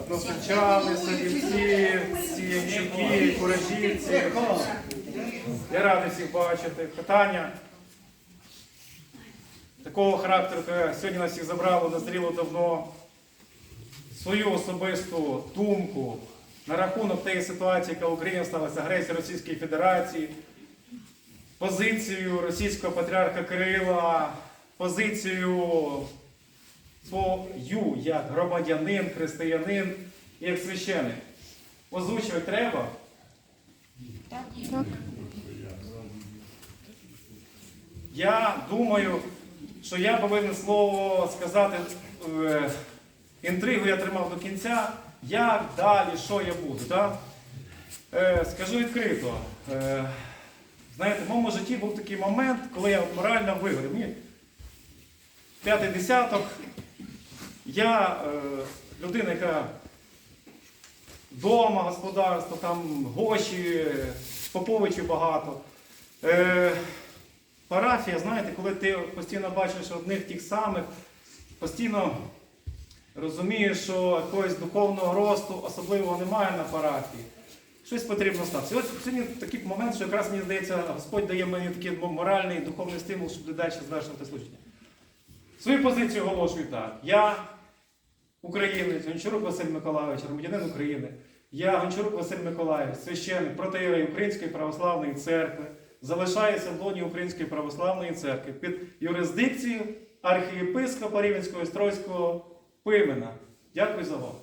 Односельчани, Садівці, Сіянчуки, Куражівці. Я радий всіх бачити. Питання такого характеру, яке сьогодні нас всіх забрало, назріло давно. Свою особисту думку на рахунок тієї ситуації, яка в Україні сталася агресія Російської Федерації, позицію російського патріарха Кирила, позицію свою як громадянин, християнин і як священик. Озвучувати треба. Я думаю, що я повинен слово сказати, е, інтригу я тримав до кінця, як далі, що я буду. Так? Е, скажу відкрито. Е, знаєте, в моєму житті був такий момент, коли я морально вигорів. Мені п'ятий десяток. Я е, людина, яка вдома, господарство, там гоші, поповичів багато. Е, парафія, знаєте, коли ти постійно бачиш одних тих самих, постійно розумієш, що якогось духовного росту особливого немає на парафії. Щось потрібно стати. Сьогодні такий момент, що якраз мені здається, Господь дає мені такий моральний духовний стимул, щоб далі звершувати служення. Свою позицію оголошую так. Я українець, Гончарук Василь Миколайович, громадянин України. Я Гончарук Василь Миколайович, священник протеєрей Української православної церкви, залишаюся в лоні Української православної церкви під юрисдикцією архієпископа Рівенського Острозького Пимена. Дякую за увагу.